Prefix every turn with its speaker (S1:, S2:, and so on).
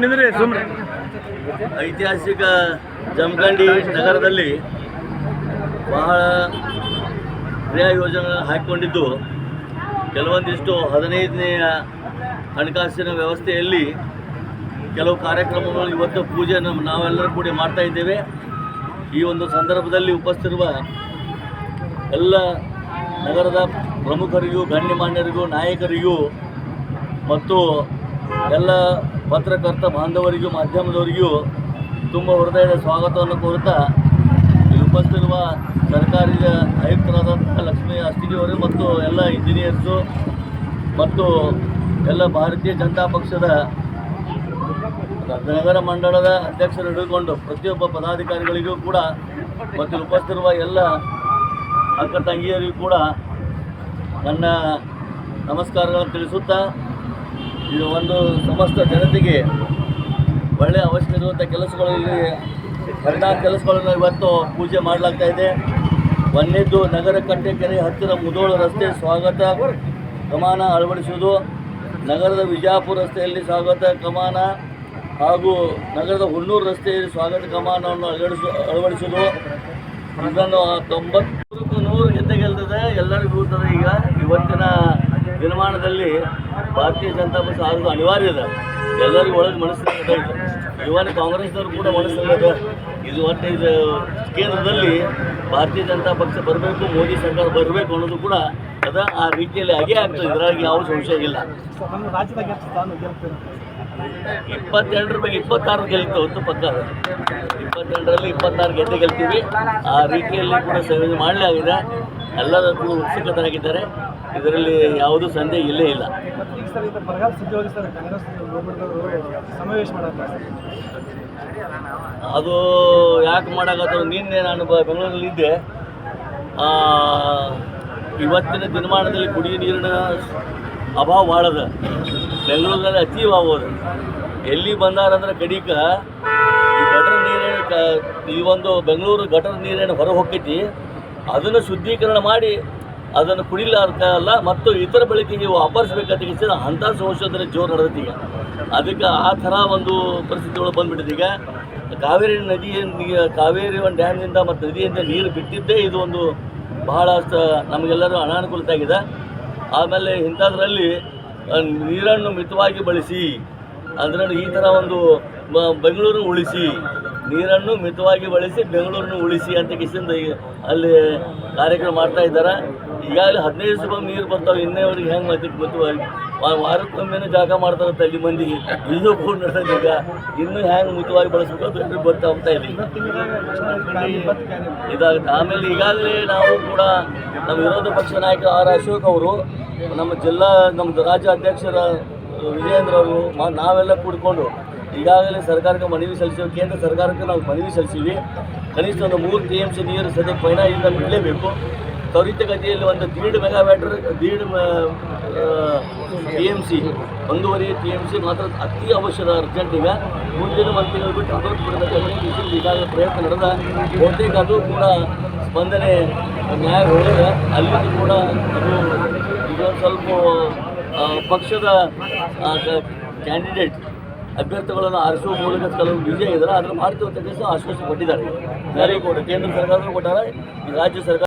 S1: ಸುಮ್ಮನೆ
S2: ಐತಿಹಾಸಿಕ ಜಮಖಂಡಿ ನಗರದಲ್ಲಿ ಬಹಳ ಕ್ರಿಯಾ ಯೋಜನೆ ಹಾಕಿಕೊಂಡಿದ್ದು. ಕೆಲವೊಂದಿಷ್ಟು ಹದಿನೈದನೆಯ ಹಣಕಾಸಿನ ವ್ಯವಸ್ಥೆಯಲ್ಲಿ ಕೆಲವು ಕಾರ್ಯಕ್ರಮಗಳು ಇವತ್ತು ಪೂಜೆ ನಾವೆಲ್ಲರೂ ಕೂಡಿ ಮಾಡ್ತಾ ಇದ್ದೇವೆ. ಈ ಒಂದು ಸಂದರ್ಭದಲ್ಲಿ ಉಪಸ್ಥಿರುವ ಎಲ್ಲ ನಗರದ ಪ್ರಮುಖರಿಗೂ, ಗಣ್ಯಮಾನ್ಯರಿಗೂ, ನಾಯಕರಿಗೂ ಮತ್ತು ಎಲ್ಲ ಪತ್ರಕರ್ತ ಬಾಂಧವರಿಗೂ, ಮಾಧ್ಯಮದವರಿಗೂ ತುಂಬ ಹೃದಯದ ಸ್ವಾಗತವನ್ನು ಕೋರುತ್ತಾ ಇಲ್ಲಿ ಉಪಸ್ಥಿರುವ ಸರ್ಕಾರಿ ಆಯುಕ್ತರಾದಂತಹ ಲಕ್ಷ್ಮೀ ಅಸ್ತಿಗಿಯವರು ಮತ್ತು ಎಲ್ಲ ಇಂಜಿನಿಯರ್ಸು ಮತ್ತು ಎಲ್ಲ ಭಾರತೀಯ ಜನತಾ ಪಕ್ಷದ ನಗರ ಮಂಡಳದ ಅಧ್ಯಕ್ಷರು ಹಿಡಿದುಕೊಂಡು ಪ್ರತಿಯೊಬ್ಬ ಪದಾಧಿಕಾರಿಗಳಿಗೂ ಕೂಡ ಮತ್ತು ಉಪಸ್ಥಿರುವ ಎಲ್ಲ ಅಕ್ಕ ತಂಗಿಯರಿಗೂ ಕೂಡ ನನ್ನ ನಮಸ್ಕಾರಗಳನ್ನು ತಿಳಿಸುತ್ತಾ ಇದು ಒಂದು ಸಮಸ್ತ ಜನತೆಗೆ ಒಳ್ಳೆಯ ಅವಶ್ಯಕ ಇರುವಂಥ ಕೆಲಸಗಳು ಇಲ್ಲಿ ಪರಿಣಾಮ ಕೆಲಸಗಳನ್ನು ಇವತ್ತು ಪೂಜೆ ಮಾಡಲಾಗ್ತಾ ಇದೆ. ಒಂದನೇದ್ದು ನಗರ ಕಟ್ಟೆಕೆರೆ ಹತ್ತಿರ ಮುದೋಳ ರಸ್ತೆ ಸ್ವಾಗತ, ಕಮಾನ ಅಳವಡಿಸುವುದು. ನಗರದ ವಿಜಾಪುರ ರಸ್ತೆಯಲ್ಲಿ ಸ್ವಾಗತ, ಕಮಾನ ಹಾಗೂ ನಗರದ ಹುಣ್ಣೂರು ರಸ್ತೆಯಲ್ಲಿ ಸ್ವಾಗತ, ಕಮಾನವನ್ನು ಅಳವಡಿಸು, ಅಳವಡಿಸುವುದು. ಇದನ್ನು ತೊಂಬತ್ತು ನೂರು ಗೆದ್ದೆ ಗೆಲ್ತದೆ ಎಲ್ಲರಿಗೂ ಈಗ. ಇವತ್ತಿನ ದಿನಮಾನದಲ್ಲಿ ಭಾರತೀಯ ಜನತಾ ಪಕ್ಷ ಆಗೋದು ಅನಿವಾರ್ಯ ಇದೆ. ಎಲ್ಲರಿಗೂ ಒಳಗೆ ಮನಸ್ಸಿದೆ ಇವನ್ ಕಾಂಗ್ರೆಸ್ನವರು ಕೂಡ ಮನಸ್ಸಿಲ್ಲದೆ ಇದು ಒಟ್ಟು ಇದು ಕೇಂದ್ರದಲ್ಲಿ ಭಾರತೀಯ ಜನತಾ ಪಕ್ಷ ಬರಬೇಕು, ಮೋದಿ ಸರ್ಕಾರ ಬರಬೇಕು ಅನ್ನೋದು ಕೂಡ ಅದ, ಆ ರೀತಿಯಲ್ಲಿ ಹಾಗೆ ಆಗ್ತದೆ. ಇದರಾಗಿ ಯಾವ ಸಂಶಯ ಇಲ್ಲ. ಇಪ್ಪತ್ತೆರಡರ ಬಗ್ಗೆ ಇಪ್ಪತ್ತಾರು ಗೆಲ್ತು ಹೊತ್ತು ಪಕ್ಕ. ಇಪ್ಪತ್ತೆರಡರಲ್ಲಿ ಇಪ್ಪತ್ತಾರು ಗೆದ್ದೆ ಗೆಲ್ತೀವಿ. ಆ ರೀತಿಯಲ್ಲಿ ಕೂಡ ಸಂಯೋಜನೆ ಮಾಡಲೇ ಆಗಿದೆ. ಎಲ್ಲದಕ್ಕೂ ಉತ್ಸುಕತರಾಗಿದ್ದಾರೆ. ಇದರಲ್ಲಿ ಯಾವುದೂ ಸಂದೇಹ ಇಲ್ಲೇ ಇಲ್ಲ. ಅದು ಯಾಕೆ ಮಾಡೋಕ್ಕಾಗ ನಿನ್ನೆ ನಾನು ಬೆಂಗಳೂರಲ್ಲಿ ಇದ್ದೆ ಇವತ್ತಿನ ದಿನಮಾನದಲ್ಲಿ ಕುಡಿಯುವ ನೀರಿನ ಅಭಾವ ಭಾಳ ಅದ ಬೆಂಗಳೂರಿನಲ್ಲಿ ಅತಿ ಅಭಾವ ಅದ ಎಲ್ಲಿ ಬಂದಾರಂದ್ರೆ ಕಡಿಕ ಈ ಗಟರ ನೀರೇನು ಕ, ಈ ಒಂದು ಬೆಂಗಳೂರು ಗಟರ ನೀರೇನು ಹೊರ ಹೊಕ್ಕೈತಿ. ಅದನ್ನು ಶುದ್ಧೀಕರಣ ಮಾಡಿ ಅದನ್ನು ಕುಡಿಲಾರ್ಕಲ್ಲ ಮತ್ತು ಇತರ ಬಳಕೆಗೆ ವಾಪರಿಸ್ಬೇಕಂತ ಹೆಚ್ಚಿನ ಅಂಥ ಸಂಶೋಧನೆ ಜೋರು ನಡೆದೈತಿ ಈಗ. ಅದಕ್ಕೆ ಆ ಥರ ಒಂದು ಪರಿಸ್ಥಿತಿಗಳು ಬಂದ್ಬಿಟ್ಟಿದೆ ಈಗ. ಕಾವೇರಿ ನದಿಯ ಕಾವೇರಿ ಒಂದು ಡ್ಯಾಮ್ನಿಂದ ಮತ್ತು ನದಿಯಿಂದ ನೀರು ಬಿಟ್ಟಿದ್ದೇ ಇದು ಒಂದು ಬಹಳಷ್ಟು ನಮಗೆಲ್ಲರೂ ಅನಾನುಕೂಲತೆ ಆಗಿದೆ ಆಮೇಲೆ ಇಂಥದ್ರಲ್ಲಿ ನೀರನ್ನು ಮಿತವಾಗಿ ಬಳಸಿ ಅದರಲ್ಲಿ ಈ ಥರ ಒಂದು ಬೆಂಗಳೂರು ಉಳಿಸಿ, ನೀರನ್ನು ಮಿತವಾಗಿ ಬಳಸಿ ಬೆಂಗಳೂರನ್ನು ಉಳಿಸಿ ಅಂತ ಕಿಸಿಂದ ಅಲ್ಲಿ ಕಾರ್ಯಕ್ರಮ ಮಾಡ್ತಾ ಇದ್ದಾರೆ. ಈಗಾಗಲೇ ಹದಿನೈದು ಬಂದು ನೀರು ಬರ್ತಾವೆ ಅವ್ರಿಗೆ ಹೆಂಗೆ ಮತ್ತೆ ಗೊತ್ತು? ವಾ- ವಾರಕ್ಕೊಮ್ಮೆನೂ ಜಾಗ ಮಾಡ್ತಾರೆ ತಲ್ಲಿ ಮಂದಿಗೆ. ಇದು ಕೂಡ ನಡೆದ ಈಗ ಇನ್ನೂ ಹೆಂಗೆ ಮಿತವಾಗಿ ಬಳಸ್ಬೇಕು ಅಂತ ಇಲ್ಲ ಈಗ. ಇದಾಗುತ್ತೆ. ಆಮೇಲೆ ಈಗಾಗಲೇ ನಾವು ಕೂಡ ನಮ್ಮ ವಿರೋಧ ಪಕ್ಷ ನಾಯಕ ಆರ್ ಅಶೋಕ್ ಅವರು, ನಮ್ಮ ಜಿಲ್ಲಾ ನಮ್ಮ ರಾಜ್ಯ ಅಧ್ಯಕ್ಷರ ವಿಜಯೇಂದ್ರ ಅವರು ನಾವೆಲ್ಲ ಕೂಡ್ಕೊಂಡು ಈಗಾಗಲೇ ಸರ್ಕಾರಕ್ಕೆ ಮನವಿ ಸಲ್ಲಿಸಿ ಕೇಂದ್ರ ಸರ್ಕಾರಕ್ಕೆ ನಾವು ಮನವಿ ಸಲ್ಲಿಸಿವಿ ಕನಿಷ್ಠ ಒಂದು ಮೂರು ಟಿ ಎಂ ಸಿ ನೀರು ಸದ್ಯಕ್ಕೆ ಫೈನಾಯಿಂದ ಬಿಡಲೇಬೇಕು ತ್ವರಿತಗತಿಯಲ್ಲಿ ಒಂದು ದೀಡ್ ಮೆಗಾವ್ಯಾಟರ್ ದೀಡ್ ಟಿ ಎಂ ಸಿ ಒಂದೂವರೆ ಟಿ ಎಂ ಸಿ ಮಾತ್ರ ಅತಿ ಅವಶ್ಯಕ ಅರ್ಜೆಂಟ್ ಈಗ ಮುಂದಿನ ಒಂದು ತಿಂಗಳು ಬಿಟ್ಟು ಅದೊಂದು ಕೃಷಿ ಈಗಾಗಲೇ ಪ್ರಯತ್ನ ನಡೆದ. ಬಹುತೇಕ ಅದು ಕೂಡ ಸ್ಪಂದನೆ ನ್ಯಾಯ ಹೊಡೆದ ಅಲ್ಲಿಂದ ಕೂಡ ಅದು ಈಗ ಸ್ವಲ್ಪ ಪಕ್ಷದ ಕ್ಯಾಂಡಿಡೇಟ್ ಅಭ್ಯರ್ಥಿಗಳನ್ನು ಆರಿಸುವ ಮೂಲಕ ಕೆಲವು ವಿಜಯ ಇದ್ದಾರೆ. ಅದನ್ನು ಮಾಡ್ತೀವಿ ಅಂತ ಆಶ್ವಾಸ ಕೊಟ್ಟಿದ್ದಾರೆ. ಕೇಂದ್ರ ಸರ್ಕಾರನೂ ಕೊಟ್ಟಾರೆ. ರಾಜ್ಯ ಸರ್ಕಾರ